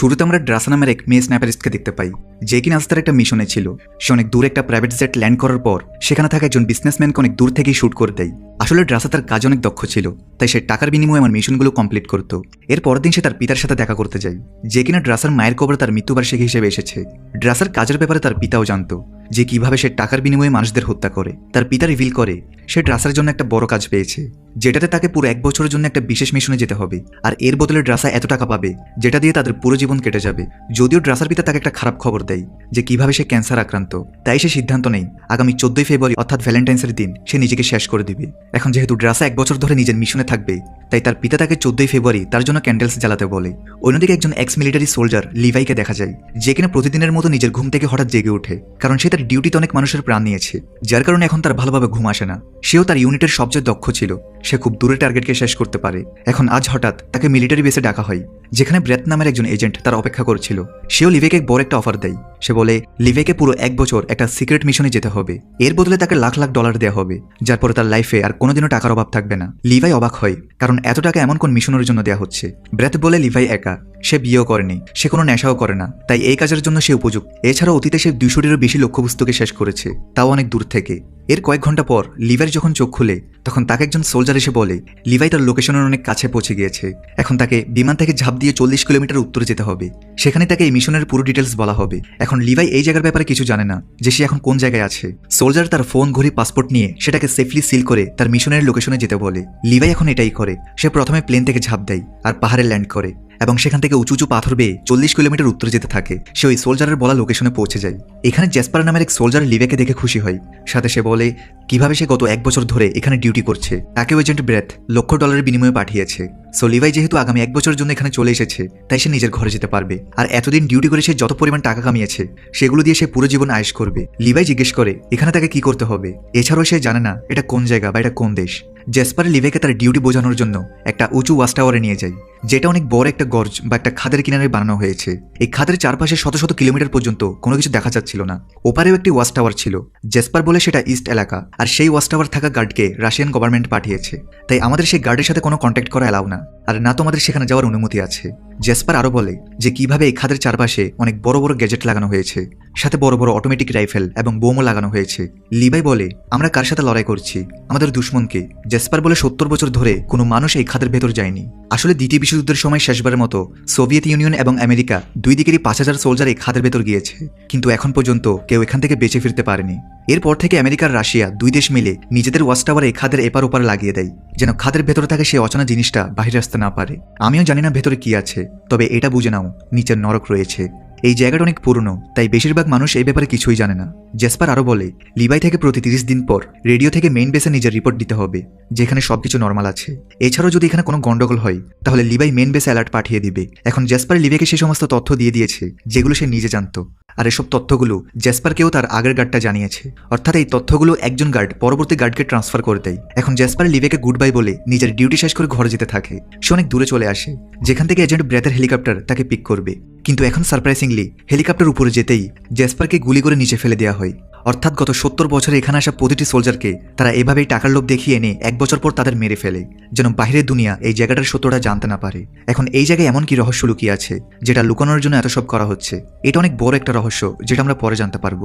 শুরুতে আমরা ড্রাসা নামের এক মেয়ে স্ন্যাপারিস্টকে দেখতে পাই। যে কিনা আজ তার একটা মিশনে ছিল। সে অনেক দূর একটা প্রাইভেট জেট ল্যান্ড করার পর সেখানে থাকা একজন বিজনেসম্যানকে অনেক দূর থেকেই শ্যুট করে দেয়। আসলে ড্রাসা তার কাজ অনেক দক্ষ ছিল, তাই সে টাকার বিনিময়ে আমার মিশনগুলো কমপ্লিট করতো। এর পরের দিন সে তার পিতার সাথে দেখা করতে যায়। যে কিনা ড্রাসার মায়ের কবর তার মৃত্যুবার্ষিকী হিসেবে এসেছে। ড্রাসার কাজের ব্যাপারে তার পিতাও জানতো। যে কীভাবে সে টাকার বিনিময়ে মানুষদের হত্যা করে, তার পিতা রিভিল করে, সে ড্রাসার জন্য একটা বড় কাজ পেয়েছে, যেটাতে তাকে পুরো এক বছরের জন্য একটা বিশেষ মিশনে যেতে হবে। আর এর বদলে ড্রাসা এত টাকা পাবে, যেটা দিয়ে তাদের পুরো জীবন কেটে যাবে। যদিও ড্রাসার পিতা তাকে একটা খারাপ খবর দেয় যে কীভাবে সে ক্যান্সার আক্রান্ত। তাই সে সিদ্ধান্ত নেই, আগামী চোদ্দই ফেব্রুয়ারি অর্থাৎ ভ্যালেন্টাইন্সের দিন সে নিজেকে শেষ করে দিবে। এখন যেহেতু ড্রাসা এক বছর ধরে নিজের মিশনে থাকবে, তাই তার পিতা তাকে চোদ্দই ফেব্রুয়ারি তার জন্য ক্যান্ডেলস জ্বালাতে বলে। অন্যদিকে একজন এক্স মিলিটারি সোলজার লিভাইকে দেখা যায়, যে কিনা প্রতিদিনের মতো নিজের ঘুম থেকে হঠাৎ জেগে ওঠে, কারণ সে তার ডিউটিতে অনেক মানুষের প্রাণ নিয়েছে, যার কারণে এখন তার ভালোভাবে ঘুম আসে না। সেও তার ইউনিটের সবচেয়ে দক্ষ ছিল, সে খুব দূরে টার্গেটকে শেষ করতে পারে। এখন আজ হঠাৎ তাকে মিলিটারি বেসে ডাকা হয়, যেখানে ব্রেত নামের একজন এজেন্ট তার অপেক্ষা করছিল। সেও লিভেকে বড় একটা অফার দেয়, সে বলে লিভেকে পুরো এক বছর একটা সিক্রেট মিশনে যেতে হবে। এর বদলে তাকে লাখ লাখ ডলার দেওয়া হবে, যার পরে তার লাইফে আর কোনোদিনও টাকার অভাব থাকবে না। লিভাই অবাক হয়, কারণ এত টাকা এমন কোন মিশনের জন্য দেওয়া হচ্ছে? ব্রেথ বলে লিভাই একা। সে বিয়েও করেনি, সে কোনো নেশাও করে না, তাই এই কাজের জন্য সে উপযুক্ত। এছাড়া অতীতে সে দুশোটিরও বেশি লক্ষ্যবস্তুকে শেষ করেছে, তাও অনেক দূর থেকে। এর কয়েক ঘণ্টা পর লিভার যখন চোখ খুলে, তখন তাকে একজন সোলজার এসে বলে, লিভাই তার লোকেশনের অনেক কাছে পৌঁছে গিয়েছে। এখন তাকে বিমান থেকে ঝাঁপ দিয়ে চল্লিশ কিলোমিটার উত্তরে যেতে হবে। সেখানে তাকে এই মিশনের পুরো ডিটেলস বলা হবে। এখন লিভাই এই জায়গার ব্যাপারে কিছু জানে না, যে সে এখন কোন জায়গায় আছে। সোলজার তার ফোন, ঘড়ি, পাসপোর্ট নিয়ে সেটাকে সেফলি সিল করে তার মিশনের লোকেশনে যেতে বলে। লিভাই এখন এটাই করে, সে প্রথমে প্লেন থেকে ঝাঁপ দেয় আর পাহাড়ে ল্যান্ড করে। এবং সেখান থেকে উঁচু উঁচু পাথর বেয়ে চল্লিশ কিলোমিটার উত্তরে যেতে থাকে। সে ওই সোলজারের বলা লোকেশনে পৌঁছে যায়। এখানে জেসপার নামের এক সোলজার লিভেকে দেখে খুশি হয়। সাথে সে বলে, কীভাবে সে গত এক বছর ধরে এখানে ডিউটি করছে? তাকে এজেন্ট ব্রেথ লক্ষ ডলারের বিনিময়ে পাঠিয়েছে। সো লিভাই যেহেতু আগামী এক বছরের জন্য এখানে চলে এসেছে, তাই সে নিজের ঘরে যেতে পারবে। আর এতদিন ডিউটি করে সে যত পরিমাণ টাকা কামিয়েছে, সেগুলো দিয়ে সে পুরো জীবন আয়েস করবে। লিভাই জিজ্ঞেস করে, এখানে তাকে কি করতে হবে? এছাড়াও সে জানে না, এটা কোন জায়গা বা এটা কোন দেশ। জেসপার লিভেকে তার ডিউটি বোঝানোর জন্য একটা উঁচু ওয়াচ টাওয়ারে নিয়ে যায় যেটা অনেক বড় একটা গর্জ বা একটা খাদের কিনারে বানানো হয়েছে। এই খাদের চারপাশে শত শত কিলোমিটার পর্যন্ত কোনো কিছু দেখা যাচ্ছিল না। ওপারেও একটি ওয়াচ টাওয়ার ছিল। জেসপার বলে সেটা ইস্ট এলাকা, আর সেই ওয়াচ টাওয়ার থাকা গার্ডকে রাশিয়ান গভর্নমেন্ট পাঠিয়েছে। তাই আমাদের সেই গার্ডের সাথে কোনো কন্ট্যাক্ট করা অ্যালাউ না। আর না তোমাদের সেখানে যাওয়ার অনুমতি আছে। জেসপার আরও বলে যে কীভাবে এই খাদের চারপাশে অনেক বড় বড় গ্যাজেট লাগানো হয়েছে, সাথে বড় বড় অটোমেটিক রাইফেল এবং বোমও লাগানো হয়েছে। লিবাই বলে, আমরা কার সাথে লড়াই করছি? আমাদের দুশ্মনকে। জেসপার বলে, সত্তর বছর ধরে কোনো মানুষ এই খাদের ভেতর যায়নি। আসলে দ্বিতীয় বিশ্বযুদ্ধের সময় শেষবারের মতো সোভিয়েত ইউনিয়ন এবং আমেরিকা দুই দিকেরই পাঁচ হাজার সোলজার এই খাদের ভেতর গিয়েছে। কিন্তু এখন পর্যন্ত কেউ এখান থেকে বেঁচে ফিরতে পারেনি। এরপর থেকে আমেরিকার রাশিয়া দুই দেশ মিলে নিজেদের ওয়াচ টাওয়ারে এই খাদের এপার ওপার লাগিয়ে দেয়, যেন খাদের ভেতরে থাকে সেই অচেনা জিনিসটা বাহিরে আসতে না পারে। আমিও জানি না ভেতরে কি আছে। তবে এটা বুঝে নাও, নিচের নরক রয়েছে। এই জায়গাটা অনেক পুরনো, তাই বেশিরভাগ মানুষ এই ব্যাপারে কিছুই জানে না। জেসপার আরও বলে, লিবাই থেকে প্রতি তিরিশ দিন পর রেডিও থেকে মেইন বেসে নিজের রিপোর্ট দিতে হবে, যেখানে সব কিছু নর্মাল আছে। এছাড়াও যদি এখানে কোনো গণ্ডগোল হয়, তাহলে লিবাই মেইন বেসে অ্যালার্ট পাঠিয়ে দিবে। এখন জেসপার লিবাইকে সে সমস্ত তথ্য দিয়ে দিয়েছে, যেগুলো সে নিজে জানতো। আর এসব তথ্যগুলো জেসপারকেও তার আগের গার্ডটা জানিয়েছে। অর্থাৎ এই তথ্যগুলো একজন গার্ড পরবর্তী গার্ডকে ট্রান্সফার করে দেয়। এখন জেসপার লিভেকে গুড বাই বলে নিজের ডিউটি শেষ করে ঘরে যেতে থাকে। সে অনেক দূরে চলে আসে, যেখান থেকে এজেন্ট ব্রেথের হেলিকপ্টার তাকে পিক করবে। কিন্তু এখন সারপ্রাইজিংলি হেলিকপ্টার উপরে যেতেই জেসপারকে গুলি করে নিচে ফেলে দেওয়া হয়। অর্থাৎ গত সত্তর বছরে এখানে আসা প্রতিটি সোলজারকে তারা এভাবেই টাকার লোভ দেখিয়ে এনে এক বছর পর তাদের মেরে ফেলে, যেন বাইরের দুনিয়া এই জায়গাটার সত্যটা জানতে না পারে। এখন এই জায়গায় এমন কি রহস্য লুকিয়ে আছে, যেটা লুকানোর জন্য এত সব করা হচ্ছে? এটা অনেক বড় একটা রহস্য, যেটা আমরা পরে জানতে পারব।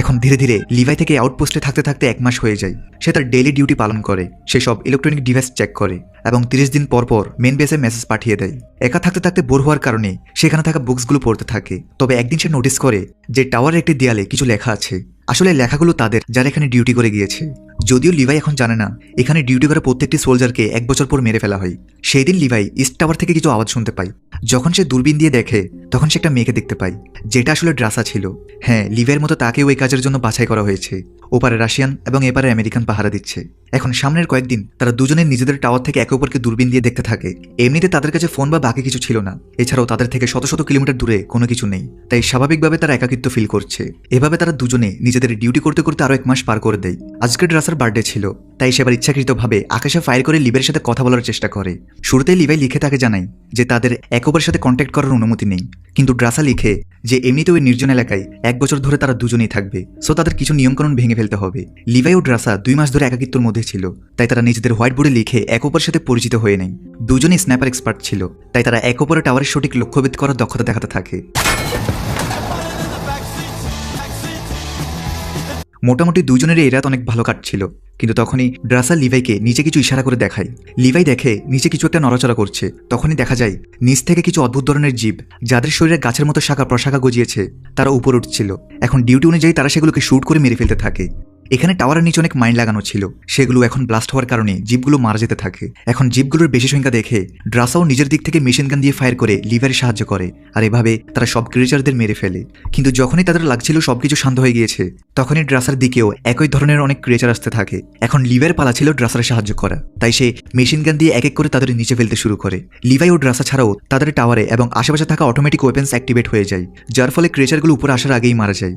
এখন ধীরে ধীরে লিভাই থেকে আউটপোস্টে থাকতে থাকতে এক মাস হয়ে যায়। সে তার ডেইলি ডিউটি পালন করে, সে সব ইলেকট্রনিক ডিভাইস চেক করে। এবং তিরিশ দিন পরপর পর মেন বেসে মেসেজ পাঠিয়ে দেয়। একা থাকতে থাকতে বোর হওয়ার কারণে সেখানে থাকা বুকসগুলো পড়তে থাকে। তবে একদিন সে নোটিস করে যে টাওয়ারের একটি দেয়ালে কিছু লেখা আছে। আসলে লেখাগুলো তাদের, যারা এখানে ডিউটি করে গিয়েছে। যদিও লিভাই এখন জানে না, এখানে ডিউটি করা প্রত্যেকটি সোলজারকে এক বছর পর মেরে ফেলা হয়। সেই দিন লিভাই ইস্ট টাওয়ার থেকে কিছু আওয়াজ শুনতে পায়। যখন সে দূরবীন দিয়ে দেখে, তখন সে একটা মেয়েকে দেখতে পায়, যেটা আসলে ড্রাসা ছিল। হ্যাঁ লিভাইয়ের মতো তাকেও এই কাজের জন্য বাছাই করা হয়েছে। ওপারে রাশিয়ান এবং এপারে আমেরিকান পাহারা দিচ্ছে। এখন সামনের কয়েকদিন তারা দুজনে নিজেদের টাওয়ার থেকে একে অপরকে দূরবীন দিয়ে দেখতে থাকে। এমনিতে তাদের কাছে ফোন বা বাকি কিছু ছিল না। এছাড়াও তাদের থেকে শত শত কিলোমিটার দূরে কোনো কিছু নেই। তাই স্বাভাবিকভাবে তারা একাকিত্ব ফিল করছে। এভাবে তারা দুজনে নিজেদের ডিউটি করতে করতে আরও এক মাস পার করে দেয়। আজকের ড্রাসার বার্থডে ছিল, তাই সে আবার ইচ্ছাকৃতভাবে আকাশে ফায়ার করে লিবের সাথে কথা বলার চেষ্টা করে। শুরুতেই লিভাই লিখে তাকে জানাই যে তাদের এক অপরের সাথে কন্ট্যাক্ট করার অনুমতি নেই। কিন্তু ড্রাসা লিখে যে এমনিতেও ওই নির্জন এলাকায় এক বছর ধরে তারা দুজনেই থাকবে সো তাদের কিছু নিয়মকানুন ভেঙে ফেলতে হবে। লিভাই ও ড্রাসা দুই মাস ধরে একাকিত্বর মধ্যে ছিল, তাই তারা নিজেদের হোয়াইট বোর্ডে লিখে এক অপরের সাথে পরিচিত হয়ে নেয় দুজনেই স্ন্যাপার এক্সপার্ট ছিল, তাই তারা এক অপরের টাওয়ারের সঠিক লক্ষ্যভেদ করার দক্ষতা দেখাতে থাকে। মোটামুটি দুজনেরই রাত অনেক ভালো কাটছিল। কিন্তু তখনই ড্রাসা লিভাইকে নিচে কিছু ইশারা করে দেখায়। লিভাই দেখে নিচে কিছু একটা নড়াচড়া করছে। তখনই দেখা যায়, নিচ থেকে কিছু অদ্ভুত ধরনের জীব, যাদের শরীরে গাছের মতো শাখা প্রশাখা গজিয়েছে, তারা উপর উঠছিল। এখন ডিউটি অনুযায়ী তারা সেগুলোকে শ্যুট করে মেরে ফেলতে থাকে। এখানে টাওয়ারের নিচে অনেক মাইন লাগানো ছিল। সেগুলো এখন ব্লাস্ট হওয়ার কারণে জীবগুলো মারা যেতে থাকে। এখন জীবগুলোর বেশি সংখ্যা দেখে ড্রাসাও নিজের দিক থেকে মেশিন গান দিয়ে ফায়ার করে লিভারে সাহায্য করে আর এভাবে তারা সব ক্রিয়েচারদের মেরে ফেলে। কিন্তু যখনই তাদের লাগছিল সবকিছু শান্ত হয়ে গিয়েছে, তখনই ড্রাসার দিকেও একই ধরনের অনেক ক্রিয়েচার আসতে থাকে। এখন লিভার পালা ছিল ড্রাসার সাহায্য করা। তাই সে মেশিন গান দিয়ে এক এক করে তাদের নিচে ফেলতে শুরু করে। লিভাই ও ড্রাসা ছাড়াও তাদের টাওয়ারে এবং আশেপাশে থাকা অটোমেটিক ওয়েপেন্স অ্যাক্টিভেট হয়ে যায়, যার ফলে ক্রিয়েচারগুলো উপরে আসার আগেই মারা যায়।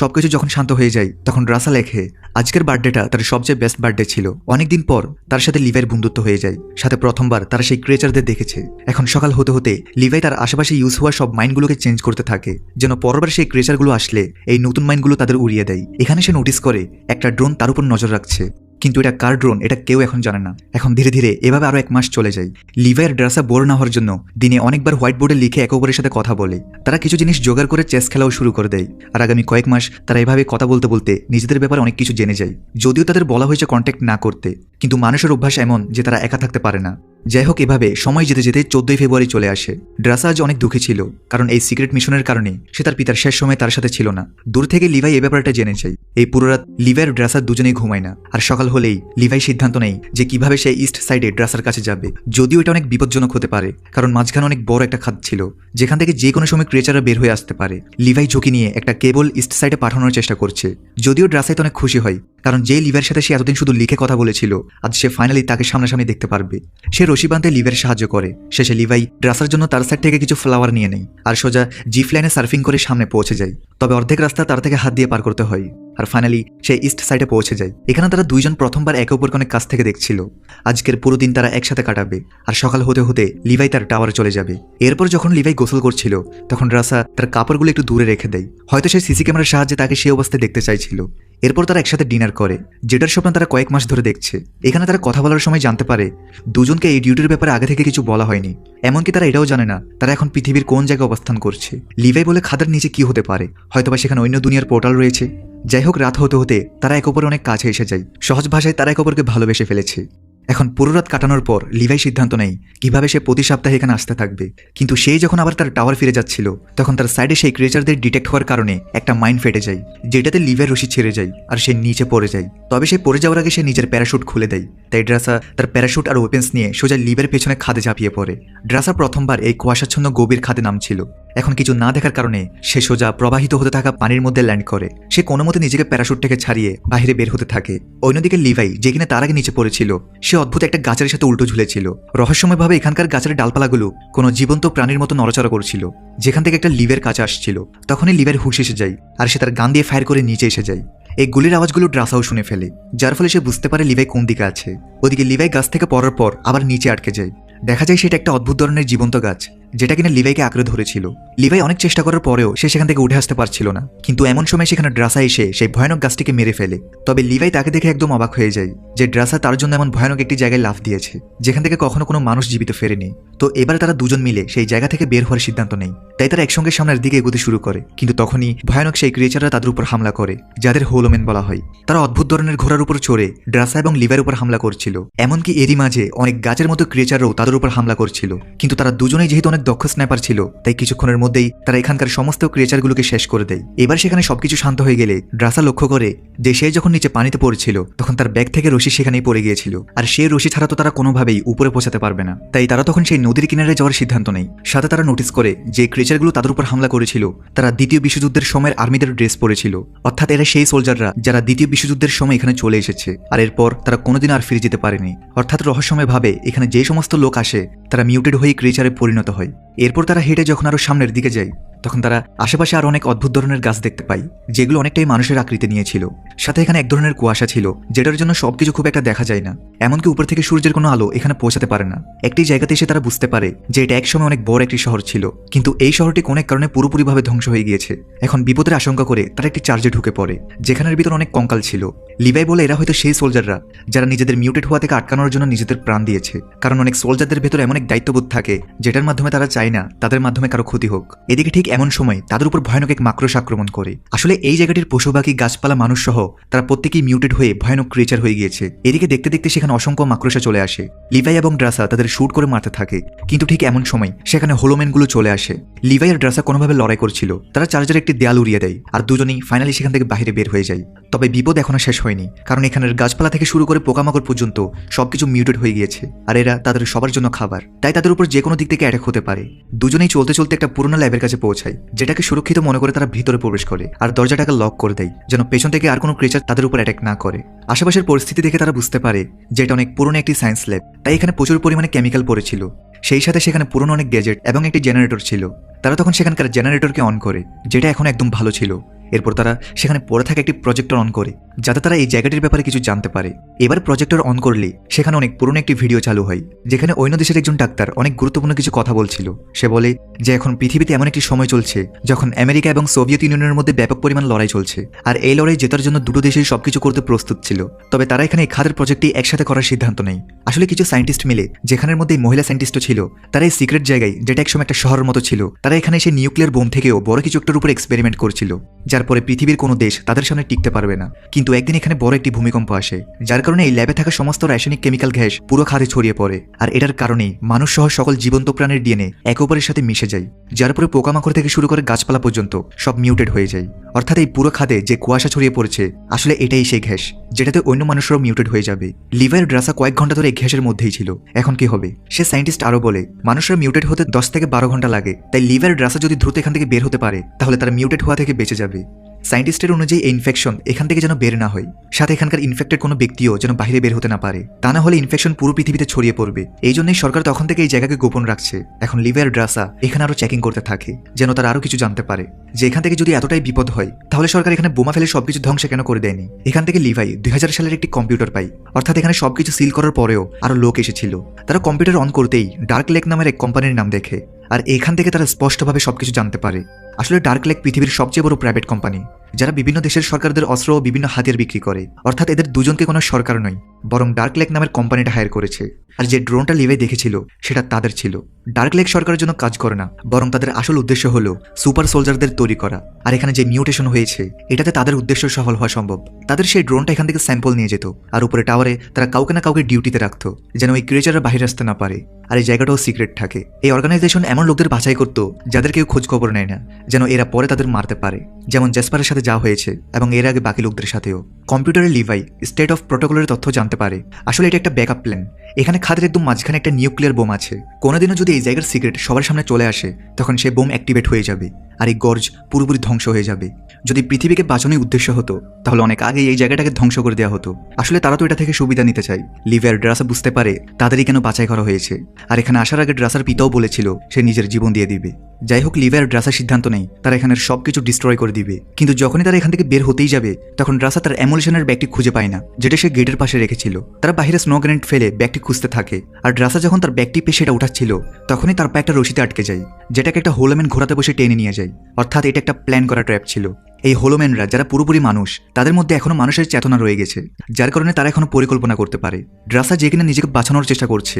সবকিছু যখন শান্ত হয়ে যায়, তখন রাসা লেখে আজকের বার্থডেটা তার সবচেয়ে বেস্ট বার্থডে ছিল। অনেকদিন পর তার সাথে লিভাইয়ের বন্ধুত্ব হয়ে যায়, সাথে প্রথমবার তারা সেই ক্রেচারদের দেখেছে। এখন সকাল হতে হতে লিভাই তার আশেপাশে ইউজ হওয়া সব মাইন্ডগুলোকে চেঞ্জ করতে থাকে, যেন পরবার সেই ক্রেচারগুলো আসলে, এই নতুন মাইন্ডগুলো তাদের উড়িয়ে দেয়। এখানে সে নোটিস করে, একটা ড্রোন তার উপর নজর রাখছে। কিন্তু এটা কার ড্রোন এটা কেউ এখন জানে না। এখন ধীরে ধীরে এভাবে আরও এক মাস চলে যায়। লিভাইয়ের ড্রাসা বোর না হওয়ার জন্য দিনে অনেকবার হোয়াইট বোর্ডে লিখে একে অপরের সাথে কথা বলে। তারা কিছু জিনিস জোগাড় করে চেস খেলাও শুরু করে দেয়। আর আগামী কয়েক মাস তারা এভাবে কথা বলতে বলতে নিজেদের ব্যাপারে অনেক কিছু জেনে যায়। যদিও তাদের বলা হয়েছে কন্ট্যাক্ট না করতে। কিন্তু মানুষের অভ্যাস এমন যে তারা একা থাকতে পারে না। যাই হোক এভাবে সময় যেতে যেতে চোদ্দই ফেব্রুয়ারি চলে আসে। ড্রাসা আজ অনেক দুঃখী ছিল, কারণ এই সিক্রেট মিশনের কারণে সে তার পিতার শেষ সময় তার সাথে ছিল না। দূর থেকে লিভাই এ ব্যাপারটা জেনে যায়। এই পুরো রাত লিভাই ড্রাসার দুজনেই ঘুমায় না, আর সকাল হলেই লিভাই সিদ্ধান্ত নেই যে কীভাবে সে ইস্ট সাইডে ড্রাসার কাছে যাবে। যদিও এটা অনেক বিপজ্জনক হতে পারে, কারণ মাঝখানে অনেক বড় একটা খাদ ছিল, যেখান থেকে যে কোনো সময় ক্রিয়েচাররা বের হয়ে আসতে পারে। লিভাই ঝুঁকি নিয়ে একটা কেবল ইস্ট সাইডে পাঠানোর চেষ্টা করছে। যদিও ড্রাসাইতে অনেক খুশি হয়, কারণ যে লিভার সাথে সে এতদিন শুধু লিখে কথা বলেছিল, আজ সে ফাইনালি তাকে সামনাসামনি দেখতে পারবে। সে রশি বাঁধতে লিভের সাহায্য করে। শেষে লিভাই ড্রাসার জন্য তার সাইড থেকে কিছু ফ্লাওয়ার নিয়ে নেয়। আর সোজা জিফ লাইনে সার্ফিং করে সামনে পৌঁছে যায়। তবে অর্ধেক রাস্তা তার থেকে হাত দিয়ে পার করতে হয়। আর ফাইনালি সে ইস্ট সাইডে পৌঁছে যায়। এখানে তারা দুইজন প্রথমবার একে অপরকে অনেক কাছ থেকে দেখছিল। আজকের পুরো দিন তারা একসাথে কাটাবে। আর সকাল হতে হতে লিভাই তার টাওয়ারে চলে যাবে। এরপর যখন লিভাই গোসল করছিল, তখন রাসা তার কাপড়গুলো একটু দূরে রেখে দেয়। হয়তো সে সিসি ক্যামেরার সাহায্যে তাকে সেই অবস্থায় দেখতে চাইছিল। এরপর তারা একসাথে ডিনার করে। যেটার স্বপ্ন তারা কয়েক মাস ধরে দেখছে। এখানে তারা কথা বলার সময় জানতে পারে, দুজনকে এই ডিউটির ব্যাপারে আগে থেকে কিছু বলা হয়নি। এমনকি তারা এটাও জানে না, তারা এখন পৃথিবীর কোন জায়গায় অবস্থান করছে। লিভাই বলে, খাদার নিচে কি হতে পারে? হয়তোবা সেখানে অন্য দুনিয়ার পোর্টাল রয়েছে। যাই হোক রাত হতে হতে তারা এক অপরে অনেক কাছে এসে যায়। সহজ ভাষায় তারা এক অপরকে ভালোবেসে ফেলেছে। এখন পুরো রাত কাটানোর পর লিভাই সিদ্ধান্ত নেয় কীভাবে সে প্রতি সপ্তাহে এখানে আসতে থাকবে। কিন্তু সে যখন আবার তার টাওয়ার ফিরে যাচ্ছিল, তখন তার সাইডে সেই ক্রিয়েচারদের ডিটেক্ট হওয়ার কারণে একটা মাইন্ড ফেটে যায়, যেটাতে লিভের রশি ছেড়ে যায় আর সে নিচে পড়ে যায়। তবে সে পড়ে যাওয়ার আগে সে নিজের প্যারাশুট খুলে দেয়। তাই ড্রাসা তার প্যারাশুট আর ওয়েপেন্স নিয়ে সোজা লিভের পেছনে খাদে ঝাঁপিয়ে পড়ে। ড্রাসা প্রথমবার এই কুয়াশাচ্ছন্ন গভীর খাদে নামছিল। এখন কিছু না দেখার কারণে সে সোজা প্রবাহিত হতে থাকা পানির মধ্যে ল্যান্ড করে। সে কোনো মতে নিজেকে প্যারাশুট থেকে ছাড়িয়ে বাইরে বের হতে থাকে। অন্যদিকে লিভাই, যে কিনা তার আগে নিচে পড়েছিল, সে অদ্ভুত একটা গাছের সাথে উল্টো ঝুলেছিল। রহস্যময়ভাবে এখানকার গাছের ডালপালাগুলো কোনো জীবন্ত প্রাণীর মতো নড়াচড়া করছিল। যেখান থেকে একটা লিভের কাছে আসছিল। তখনই লিভের হুশ এসে যায়, আর সে তার গান দিয়ে ফায়ার করে নিচে এসে যায়। এই গুলির আওয়াজগুলো ড্রাসাও শুনে ফেলে, যার ফলে সে বুঝতে পারে লিভাই কোন দিকে আছে। ওদিকে লিভাই গাছ থেকে পড়ার পর আবার নিচে আটকে যায়। দেখা যায় সেটা একটা অদ্ভুত ধরনের জীবন্ত গাছ। যেটা কিনা লিভাইকে আঁকড়ে ধরেছিল। লিভাই অনেক চেষ্টা করার পরেও সে সেখান থেকে উঠে আসতে পারছিল না। কিন্তু এমন সময় সেখানে ড্রাসা এসে সেই ভয়ানক গাছটিকে মেরে ফেলে। তবে লিভাই তাকে দেখে একদম অবাক হয়ে যায় যে ড্রাসা তার জন্য এমন ভয়ানক একটি জায়গায় লাফ দিয়েছে, যেখান থেকে কখনো কোনো মানুষ জীবিত ফেরেনি। তো এবারে তারা দুজন মিলে সেই জায়গা থেকে বের হওয়ার সিদ্ধান্ত নেই তাই তারা একসঙ্গে সামনের দিকে এগোতে শুরু করে। কিন্তু তখনই ভয়ানক সেই ক্রিয়েচাররা তাদের উপর হামলা করে, যাদের হোলোমেন বলা হয়। তারা অদ্ভুত ধরনের ঘোড়ার উপর চড়ে ড্রাসা এবং লিভার উপর হামলা করছিল। এমনকি এরই মাঝে অনেক গাছের মতো ক্রিয়েচারও তাদের উপর হামলা করছিল। কিন্তু তারা দুজনেই যেহেতু অনেক দক্ষ স্ন্যাপার ছিল, তাই কিছুক্ষণের মধ্যেই তারা এখানকার সমস্ত ক্রিয়েচারগুলোকে শেষ করে দেয়। এবার সেখানে সবকিছু শান্ত হয়ে গেলে ড্রাসা লক্ষ্য করে যে সে যখন নিচে পানিতে পড়েছিল, তখন তার ব্যাগ থেকে রশি সেখানেই পড়ে গিয়েছিল। আর সেই রশি ছাড়া তো তারা কোনোভাবেই উপরে পৌঁছাতে পারবে না। তাই তারা তখন সেই নদীর কিনারে যাওয়ার সিদ্ধান্ত নেয় সাথে তারা নোটিস করে যে ক্রেচারগুলো তাদের উপর হামলা করেছিল, তারা দ্বিতীয় বিশ্বযুদ্ধের সময়ের আর্মিদের ড্রেস পরেছিল। অর্থাৎ এরা সেই সোলজাররা যারা দ্বিতীয় বিশ্বযুদ্ধের সময় এখানে চলে এসেছে। আর এরপর তারা কোনোদিন আর ফিরে যেতে পারেনি। অর্থাৎ রহস্যময়ভাবে এখানে যে সমস্ত লোক আসে, তারা মিউটেড হয়ে ক্রেচারে পরিণত হয়। এরপর তারা হেঁটে যখন আরও সামনের দিকে যায় তখন তারা আশেপাশে আর অনেক অদ্ভুত ধরনের গাছ দেখতে পাই, যেগুলো অনেকটাই মানুষের আকৃতি নিয়েছিল। সাথে এখানে এক ধরনের কুয়াশা ছিল, যেটার জন্য সবকিছু খুব একটা দেখা যায় না। এমনকি উপর থেকে সূর্যের কোনো আলো এখানে পৌঁছাতে পারে না। একটি জায়গাতে এসে তারা বুঝতে পারে যে এটা একসময় অনেক বড় একটি শহর ছিল, কিন্তু এই শহরটি কোনো এক কারণে পুরোপুরিভাবে ধ্বংস হয়ে গিয়েছে। এখন বিপদের আশঙ্কা করে তারা একটি চার্জে ঢুকে পড়ে, যেখানের ভিতর অনেক কঙ্কাল ছিল। লিবাই বলে এরা হয়তো সেই সোলজাররা, যারা নিজেদের মিউটেড হওয়া থেকে আটকানোর জন্য নিজেদের প্রাণ দিয়েছে। কারণ অনেক সোলজারদের ভেতর এমন এক দায়িত্ববোধ থাকে, যেটার মাধ্যমে তারা চায় না তাদের মাধ্যমে কারও ক্ষতি হোক। এদিকে ঠিক এমন সময় তাদের উপর ভয়ানক এক মাক্রোশ আক্রমণ করে। আসলে এই জায়গাটির পশু পাখি গাছপালা মানুষ সহ তারা প্রত্যেকেই মিউটেড হয়ে ভয়ানক ক্রিয়েচার হয়ে গিয়েছে। এদিকে দেখতে দেখতে সেখানে অসংখ্য মাক্রোশা চলে আসে। লিভাই এবং ড্রাসা তাদের শুট করে মারতে থাকে, কিন্তু ঠিক এমন সময় সেখানে হোলোমেনগুলো চলে আসে। লিভাই আর ড্রাসা কোনোভাবে লড়াই করছিল। তারা চার্জারে একটি দেয়াল উড়িয়ে দেয় আর দুজনেই ফাইনালি সেখান থেকে বাইরে বের হয়ে যায়। তবে বিপদ এখনও শেষ হয়নি, কারণ এখানের গাছপালা থেকে শুরু করে পোকামাকড় পর্যন্ত সবকিছু মিউটেড হয়ে গিয়েছে আর এরা তাদের সবার জন্য খাবার। তাই তাদের উপর যে কোনো দিক থেকে অ্যাটাক হতে পারে। দুজনেই চলতে চলতে একটা পুরোনো ল্যাবের কাছে পৌঁছায় যেটাকে সুরক্ষিত মনে করে তারা ভিতরে প্রবেশ করে আর দরজাটাকে লক করে দেয়, যেন পেছন থেকে আর কোনো ক্রিচার তাদের উপর অ্যাটাক না করে। আশেপাশের পরিস্থিতি দেখে তারা বুঝতে পারে যে এটা অনেক পুরনো একটি সায়েন্স ল্যাব তাই এখানে প্রচুর পরিমাণে কেমিক্যাল পড়েছিল। সেই সাথে সেখানে পুরনো অনেক গ্যাজেট এবং একটি জেনারেটর ছিল। তারা তখন সেখানকার জেনারেটরকে অন করে, যেটা এখন একদম ভালো ছিল। এরপর তারা সেখানে পড়ে থাকা একটি প্রজেক্টর অন করে, যাতে তারা এই জায়গাটির ব্যাপারে কিছু জানতে পারে। এবার প্রজেক্টর অন করলে সেখানে অনেক পুরনো একটি ভিডিও চালু হয়, যেখানে অন্য দেশের একজন ডাক্তার অনেক গুরুত্বপূর্ণ কিছু কথা বলছিল। সে বলে যে, এখন পৃথিবীতে এমন একটি সময় চলছে যখন আমেরিকা এবং সোভিয়েত ইউনিয়নের মধ্যে ব্যাপক পরিমাণ লড়াই চলছে, আর এই লড়াই জেতার জন্য দুটো দেশেই সবকিছু করতে প্রস্তুত ছিল। তবে তারা এখানে এই খাদের প্রজেক্টটি একসাথে করার সিদ্ধান্ত নেয় আসলে কিছু সায়েন্টিস্ট মিলে, যেখানের মধ্যে মহিলা সায়েন্টিস্টও ছিল, তারা এই সিক্রেট জায়গায়, যেটা একসময় একটা শহরের মতো ছিল, তারা এখানে সেই নিউক্লিয়ার বোম থেকেও বড় কিছু একটার উপর এক্সপেরিমেন্ট করছিল যার পরে পৃথিবীর কোনো দেশ তাদের সামনে টিকতে পারবে না। কিন্তু একদিন এখানে বড় একটি ভূমিকম্প আসে, যার কারণে এই ল্যাবে থাকা সমস্ত রাসায়নিক কেমিক্যাল গ্যাস পুরো খাদে ছড়িয়ে পড়ে। আর এটার কারণেই মানুষ সহ সকল জীবন্ত প্রাণের ডিএনএ একে অপরের সাথে মিশে যায়, যার পরে পোকামাকড় থেকে শুরু করে গাছপালা পর্যন্ত সব মিউটেড হয়ে যায়। অর্থাৎ এই পুরো খাদে যে কুয়াশা ছড়িয়ে পড়েছে, আসলে এটাই সেই গ্যাস, যেটাতে অন্য মানুষরাও মিউটেড হয়ে যাবে। লিভার ড্রাসা কয়েক ঘণ্টা ধরে এই গ্যাসের মধ্যেই ছিল। এখন কি হবে? সে সায়েন্টিস্ট আরও বলে, মানুষরা মিউটেড হতে দশ থেকে বারো ঘণ্টা লাগে। তাই লিভার ড্রাসা যদি দ্রুত এখান থেকে বের হতে পারে, তাহলে তারা মিউটেড হওয়া থেকে বেঁচে যাবে। সায়েন্টিস্টের অনুযায়ী এই ইনফেকশন এখান থেকে যেন বের না হয়। সাথে এখানকার ইনফেক্টেড কোনো ব্যক্তিও যেন বাইরে বের হতে না পারে। তা না হলে ইনফেকশন পুরো পৃথিবীতে ছড়িয়ে পড়বে। এই জন্যই সরকার তখন থেকে এই জায়গাকে গোপন রাখছে। এখন লিভার ড্রাসা এখানে আরও চেকিং করতে থাকে, যেন তারা আরও কিছু জানতে পারে। যে এখান থেকে যদি এতটাই বিপদ হয়, তাহলে সরকার এখানে বোমা ফেলে সবকিছু ধ্বংস কেন করে দেয়নি? এখান থেকে লিভাই দুই হাজার সালের একটি কম্পিউটার পাই। অর্থাৎ এখানে সবকিছু সিল করার পরেও আরও লোক এসেছিল। তারা কম্পিউটার অন করতেই ডার্ক লেক নামের এক কোম্পানির নাম দেখে। আর এখান থেকে তারা স্পষ্টভাবে সবকিছু জানতে পারে। আসলে ডার্ক লেক পৃথিবীর সবচেয়ে বড় প্রাইভেট কোম্পানি যারা বিভিন্ন দেশের সরকারদের অস্ত্র ও বিভিন্ন হাতিয়ার বিক্রি করে। অর্থাৎ এদের দুজনকে কোনো সরকার নয়, বরং ডার্ক লেক নামের কোম্পানিটা হায়ার করেছে। আর যে ড্রোনটা লিভে দেখেছিল, সেটা তাদের ছিল। ডার্ক লেক সরকারের জন্য কাজ করে না, বরং তাদের আসল উদ্দেশ্য হলো সুপার সোলজারদের তৈরি করা। আর এখানে যে মিউটেশন হয়েছে, এটাতে তাদের উদ্দেশ্য সফল হওয়া সম্ভব। তাদের সেই ড্রোনটা এখান থেকে স্যাম্পল নিয়ে যেত, আর উপরে টাওয়ারে তারা কাউকে না কাউকে ডিউটিতে রাখতো, যেন ওই ক্রিয়েচারের বাইরে আসতে না পারে। আর এই জায়গাটাও সিক্রেট থাকে। এই অর্গানাইজেশন এমন লোকদের বাছাই করতো, যাদের কেউ খোঁজ খবর নেয় না। যেন এরা পরে তাদের মারতে পারে, যেমন জেসপারের সাথে যা হয়েছে এবং এর আগে বাকি লোকদের সাথেও। কম্পিউটারের লিভাই, স্টেট অফ প্রোটোকলের তথ্য জানতে পারে। আসলে এটা একটা ব্যাকআপ প্ল্যান। এখানে খাদের একদম মাঝখানে একটা নিউক্লিয়ার বোম আছে। কোনোদিনও যদি এই জায়গার সিক্রেট সবার সামনে চলে আসে, তখন সে বোম অ্যাক্টিভেট হয়ে যাবে আর এই গর্জ পুরোপুরি ধ্বংস হয়ে যাবে। যদি পৃথিবীকে বাঁচানোর উদ্দেশ্য হতো, তাহলে অনেক আগে এই জায়গাটাকে ধ্বংস করে দেওয়া হতো। আসলে তারা তো এটা থেকে সুবিধা নিতে চায়। লিভার ড্রাসা বুঝতে পারে তাদেরই কেন বাছাই করা হয়েছে। আর এখানে আসার আগে ড্রাসার পিতাও বলেছিল, সে নিজের জীবন দিয়ে দিবে। যাই হোক লিভার ড্রাসার সিদ্ধান্ত নেই, তারা এখানের সবকিছু ডিস্ট্রয় করে দিবে। কিন্তু যখনই তারা এখান থেকে বের হতেই যাবে, তখন রাসা তার অ্যামুলেশনের ব্যাগটি খুঁজে পায় না, যেটা সে গেটের পাশে রেখেছিল। তারা বাহিরে স্নো গ্রেনেড ফেলে ব্যাগটি খুঁজতে থাকে। আর রাসা যখন তার ব্যাগটি পেয়ে সেটা উঠাচ্ছিল, তখনই তার পা একটা রশিতে আটকে যায়, যেটাকে একটা হোলামেন ঘোরাতে বসে টেনে নিয়ে যায়। অর্থাৎ এটা একটা প্ল্যান করা ট্র্যাপ ছিল। এই হোলোম্যানরা যারা পুরোপুরি মানুষ, তাদের মধ্যে এখনও মানুষের চেতনা রয়ে গেছে, যার কারণে তারা এখনও পরিকল্পনা করতে পারে। ড্রাসা যে কিনা নিজেকে বাঁচানোর চেষ্টা করছে।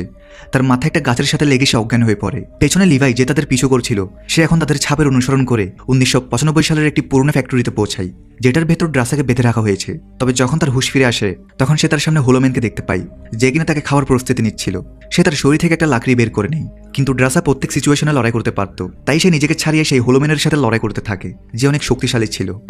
তার মাথায় একটা গাছের সাথে লেগে সে অজ্ঞান হয়ে পড়ে। পেছনে লিভাই যে তাদের পিছু করছিল, সে এখন তাদের ছাপের অনুসরণ করে উনিশশো পঁচানব্বই সালের একটি পুরনো ফ্যাক্টরিতে পৌঁছায়, যেটার ভেতর ড্রাসাকে বেঁধে রাখা হয়েছে। তবে যখন তার হুশ ফিরে আসে, তখন সে তার সামনে হোলোম্যানকে দেখতে পায়, যে কিনা তাকে খাওয়ার প্রস্তুতি নিচ্ছিল। সে তার শরীর থেকে একটা লাকড়ি বের করে নেয়, কিন্তু ড্রাসা প্রত্যেক সিচুয়েশনে লড়াই করতে পারত। তাই সে নিজেকে ছাড়িয়ে সেই হোলোম্যানের সাথে লড়াই করতে থাকে। যে অনেক শক্তিশালী ছিল। vermelho.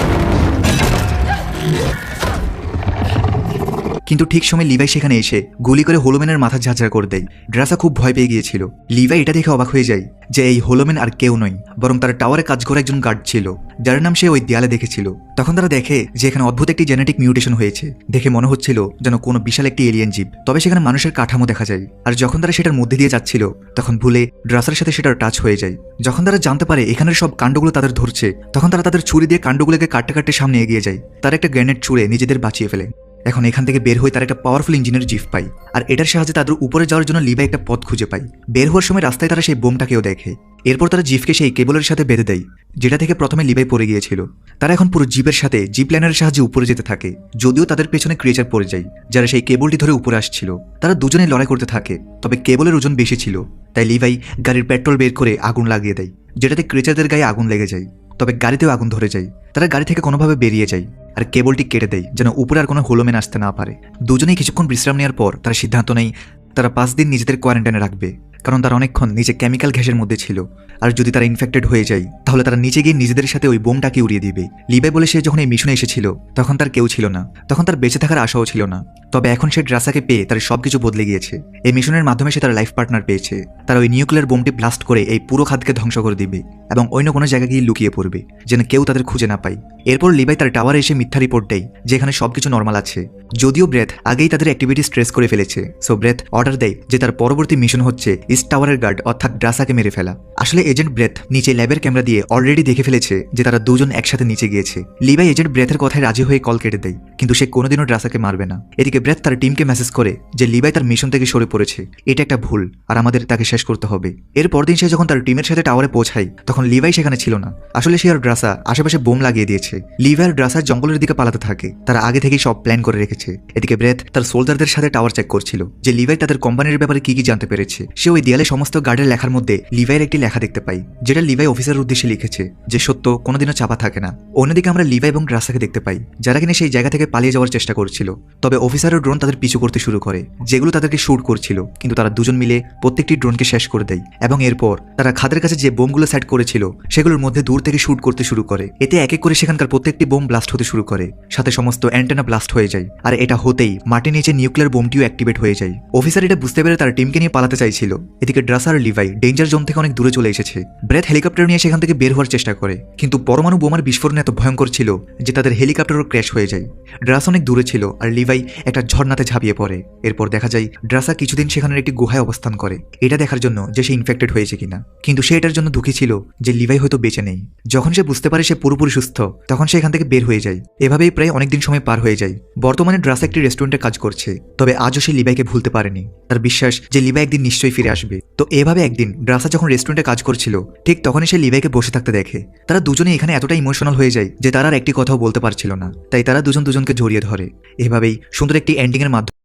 কিন্তু ঠিক সময় লিভাই সেখানে এসে গুলি করে হোলোমেনের মাথা ঝাঁঝরা করে দেয়। ড্রাসা খুব ভয় পেয়ে গিয়েছিল। লিভাই এটা দেখে অবাক হয়ে যায় যে এই হোলোমেন আর কেউ নয়, বরং তার টাওয়ারে কাজ করা একজন গার্ড ছিল, যার নাম সে ওই দেয়ালে দেখেছিল। তখন তারা দেখে যে এখানে অদ্ভুত একটি জেনেটিক মিউটেশন হয়েছে। দেখে মনে হচ্ছিল যেন কোনো বিশাল একটি এলিয়েন জীব। তবে সেখানে মানুষের কাঠামো দেখা যায়। আর যখন তারা সেটার মধ্যে দিয়ে যাচ্ছিল, তখন ভুলে ড্রাসার সাথে সেটার টাচ হয়ে যায়। যখন তারা জানতে পারে এখানের সব কাণ্ডগুলো তাদের ধরছে, তখন তারা তাদের ছুরি দিয়ে কাণ্ডগুলোকে কাটতে কাটতে সামনে এগিয়ে যায়। তারা একটা গ্রেনেড ছুঁড়ে নিজেদের বাঁচিয়ে ফেলে। এখন এখান থেকে বের হয়ে তারা একটা পাওয়ারফুল ইঞ্জিনের জিফ পায় আর এটার সাহায্যে তাদের উপরে যাওয়ার জন্য লিবা একটা পথ খুঁজে পায় বের হওয়ার সময় রাস্তায় তারা সেই বোমটাকেও দেখে। এরপর তারা জিফকে সেই কেবলের সাথে বেঁধে দেয়, যেটা থেকে প্রথমে লিবাই পড়ে গিয়েছিল। তারা এখন পুরো জিপের সাথে জিপ লাইনের সাহায্যে উপরে যেতে থাকে, যদিও তাদের পেছনে ক্রিয়েচার পড়ে যায়, যারা সেই কেবলটি ধরে উপরে আসছিল। তারা দুজনে লড়াই করতে থাকে, তবে কেবলের ওজন বেশি ছিল। তাই লিভাই গাড়ির পেট্রোল বের করে আগুন লাগিয়ে দেয়, যেটাতে ক্রিয়েচারদের গায়ে আগুন লেগে যায়, তবে গাড়িতেও আগুন ধরে যায়। তারা গাড়ি থেকে কোনোভাবে বেরিয়ে যায়। আর কেবলটি কেটে দেয় যেন উপরে আর কোনো হোলোমেন আসতে না পারে। দুজনেই কিছুক্ষণ বিশ্রাম নেওয়ার পর তারা সিদ্ধান্ত নেই তারা পাঁচ দিন নিজেদের কোয়ারেন্টাইনে রাখবে, কারণ তারা অনেকক্ষণ নিজে কেমিক্যাল ঘ্যাসের মধ্যে ছিল। আর যদি তারা ইনফেক্টেড হয়ে যায়, তাহলে তারা নিচে গিয়ে নিজেদের সাথে ওই বোমটাকে উড়িয়ে দিবে। লিবাই বলে সে যখন এই মিশনে এসেছিল, তখন তার কেউ ছিল না। তখন তার বেঁচে থাকার আশাও ছিল না। তবে এখন সে ড্রাসাকে পেয়ে তার সবকিছু বদলে গিয়েছে। এই মিশনের মাধ্যমে সে তার লাইফ পার্টনার পেয়েছে। তারা ওই নিউক্লিয়ার বোমটি ব্লাস্ট করে এই পুরো খাতকে ধ্বংস করে দিবে এবং অন্য কোনো জায়গায় গিয়ে লুকিয়ে পড়বে, যেন কেউ তাদের খুঁজে না পায়। এরপর লিবাই তার টাওয়ারে এসে মিথ্যা রিপোর্ট দেয়, যেখানে সবকিছু নর্মাল আছে। যদিও ব্রেথ আগেই তাদের অ্যাক্টিভিটি স্ট্রেস করে ফেলেছে। সো ব্রেথ অর্ডার দেয় যে তার পরবর্তী মিশন হচ্ছে ইস্ট টাওয়ারের গার্ড অর্থাৎ ড্রাসাকে মেরে ফেলা। আসলে এজেন্ট ব্রেথ নিচে ল্যাবের ক্যামেরা দিয়ে অলরেডি দেখে ফেলেছে যে তারা দুজন একসাথে নিচে গিয়েছে। লিবাই এজেন্ট ব্রেথের কথায় রাজি হয়ে কল কেটে দেয়, কিন্তু সে কোনোদিনও ড্রাসাকে মারবে না। এদিকে ব্রেথ তার টিমকে মেসেজ করে যে লিবাই তার মিশন থেকে সরে পড়েছে। এটা একটা ভুল আর আমাদের তাকে শেষ করতে হবে। এর পরদিন সে যখন তার টিমের সাথে টাওয়ারে পৌঁছায়, তখন লিভাই সেখানে ছিল না। আসলে সে আর ড্রাসা আশেপাশে বোম লাগিয়ে দিয়েছে। লিভাই আর ড্রাসার জঙ্গলের দিকে পালাতে থাকে। তারা আগে থেকেই সব প্ল্যান করে রেখেছে। এদিকে ব্রেথ তার সোলজারদের সাথে টাওয়ার চেক করছিল যে লিভাই তাদের কোম্পানির ব্যাপারে কি কি জানতে পেরেছে। সে ওই দেয়ালে সমস্ত গার্ডের লেখার মধ্যে লিভাইয়ের একটি লেখা দেখতে পাই, যেটা লিভাই অফিসারের উদ্দেশ্যে লিখেছে যে সত্য কোনোদিনও চাপা থাকে না। অন্যদিকে আমরা লিভাই এবং ড্রাসাকে দেখতে পাই, যারা কিনা সেই জায়গা থেকে পালিয়ে যাওয়ার চেষ্টা করছিল। তবে অফিসারের ড্রোন তাদের পিছু করতে শুরু করে, যেগুলো তাদেরকে শুট করছিল, কিন্তু তারা দুজন মিলে প্রত্যেকটি ড্রোনকে শেষ করে দেয়। এবং এরপর তারা খাদের কাছে যে বোমগুলো সেট করেছিল, সেগুলোর মধ্যে দূর থেকে শুট করতে শুরু করে। এতে এক এক করে সেখানকার প্রত্যেকটি বোম ব্লাস্ট হতে শুরু করে, সাথে সমস্ত অ্যান্টেনা ব্লাস্ট হয়ে যায়। আর এটা হতেই মাটির নিচে নিউক্লিয়ার বোমটিও অ্যাক্টিভেট হয়ে যায়। অফিসার এটা বুঝতে পেরে তার টিমকে নিয়ে পালাতে চাইছিল। এদিকে ড্রাসার লিভাই ডেঞ্জার জোন থেকে অনেক দূরে চলে এসেছে। ব্রেথ হেলিকপ্টার নিয়ে সেখান থেকে বের হওয়ার চেষ্টা করে, কিন্তু পরমাণু বোমার বিস্ফোরণ এত ভয়ঙ্কর ছিল যে তাদের হেলিকপ্টারও ক্র্যাশ হয়ে যায়। ড্রাস অনেক দূরে ছিল, আর লিভাই একটা ঝর্ণাতে ঝাঁপিয়ে পড়ে। এরপর দেখা যায়, ড্রাসা কিছুদিন সেখানের একটি গুহায় অবস্থান করে। এটা দেখার জন্য যে সে ইনফেক্টেড হয়েছে কিনা। কিন্তু সে এটার জন্য দুঃখী ছিল যে লিভাই হয়তো বেঁচে নেই। যখন সে বুঝতে পারে সে পুরোপুরি সুস্থ, তখন সে এখান থেকে বের হয়ে যায়। এভাবেই প্রায় অনেকদিন সময় পার হয়ে যায়। বর্তমানে ড্রাসা একটি রেস্টুরেন্টে কাজ করছে। তবে আজও সে লিভাইকে ভুলতে পারেনি। তার বিশ্বাস যে লিভাই একদিন নিশ্চয়ই ফিরে আসবে। তো এভাবে একদিন ড্রাসা যখন রেস্টুরেন্টে কাজ করছিল, ঠিক তখনই সে লিভাইকে বসে থাকতে দেখে। তারা দুজনে এখানে এতটা ইমোশনাল হয়ে যায় যে তারা আর একটি কথাও বলতে পারছিল না। তাই তারা দুজন দুজনকে জড়িয়ে ধরে। এভাবেই সুন্দর একটি এন্ডিংয়ের মাধ্যমে